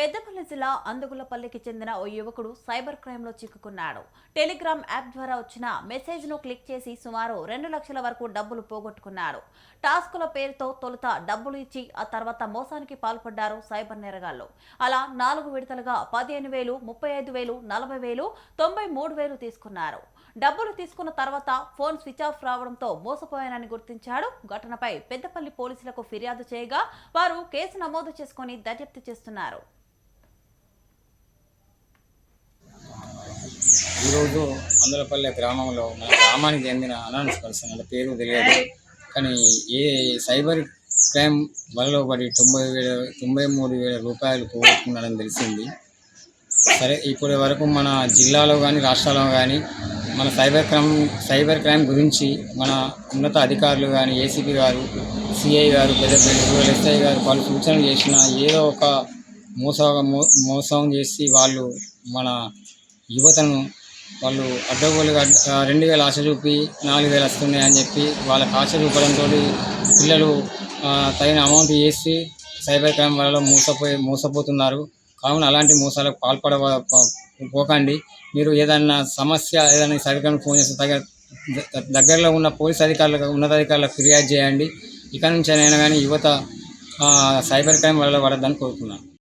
పెద్దపల్లి జిల్లా అందుగులపల్లికి చెందిన ఓ యువకుడు సైబర్ క్రైమ్లో చిక్కుకున్నాడు. టెలిగ్రామ్ యాప్ ద్వారా వచ్చిన మెసేజ్ను క్లిక్ చేసి సుమారు రెండు లక్షల వరకు డబ్బులు పోగొట్టుకున్నాడు. టాస్కుల పేరుతో తొలుత డబ్బులు ఇచ్చి ఆ తర్వాత మోసానికి పాల్పడ్డారు సైబర్ నేరగాళ్ళు. అలా నాలుగు విడతలుగా పదిహేను వేలు ముప్పై ఐదు వేలు నలభై వేలు తొంభై మూడు వేలు తీసుకున్నారు. డబ్బులు తీసుకున్న తర్వాత ఫోన్ స్విచ్ ఆఫ్ రావడంతో మోసపోయానని గుర్తించాడు. ఘటనపై పెద్దపల్లి పోలీసులకు ఫిర్యాదు చేయగా వారు కేసు నమోదు చేసుకుని దర్యాప్తు చేస్తున్నారు. ఈరోజు అందులపల్లె గ్రామంలో మన గ్రామానికి చెందిన అనానస్ పర్సన్ వాళ్ళ పేరు తెలియదు. కానీ ఏ సైబర్ క్రైమ్ వలలో పడి తొంభై వేల తొంభై మూడు వేల రూపాయలు పోగొట్టుకున్నాడని తెలిసింది. సరే ఇప్పటి వరకు మన జిల్లాలో కానీ రాష్ట్రాల్లో కానీ మన సైబర్ క్రైమ్ సైబర్ క్రైమ్ గురించి మన ఉన్నత అధికారులు కానీ ఏసీపీ గారు సిఐ గారు పెద్ద పెద్ద ఎస్ఐ గారు వాళ్ళు సూచనలు చేసిన ఏదో ఒక మోసం మో- మోసం చేసి వాళ్ళు మన యువతను వాళ్ళు అడ్డగోలుగా రెండు వేలు ఆశ చూపి నాలుగు వేలు వస్తున్నాయి అని చెప్పి వాళ్ళకి ఆశ చూపడంతో పిల్లలు తగిన అమౌంట్ వేసి సైబర్ క్రైమ్ వల్ల మోసపోయి మోసపోతున్నారు. కావున అలాంటి మోసాలకు పాల్పడ పోకండి. మీరు ఏదైనా సమస్య ఏదైనా సైబర్ క్రైమ్ ఫోన్ చేస్తే తగ్గ దగ్గరలో ఉన్న పోలీస్ అధికారులకు ఉన్నతాధికారులకు ఫిర్యాదు చేయండి. ఇక నుంచి అయినా కానీ యువత సైబర్ క్రైమ్ వల్ల పడద్దని కోరుతున్నాను.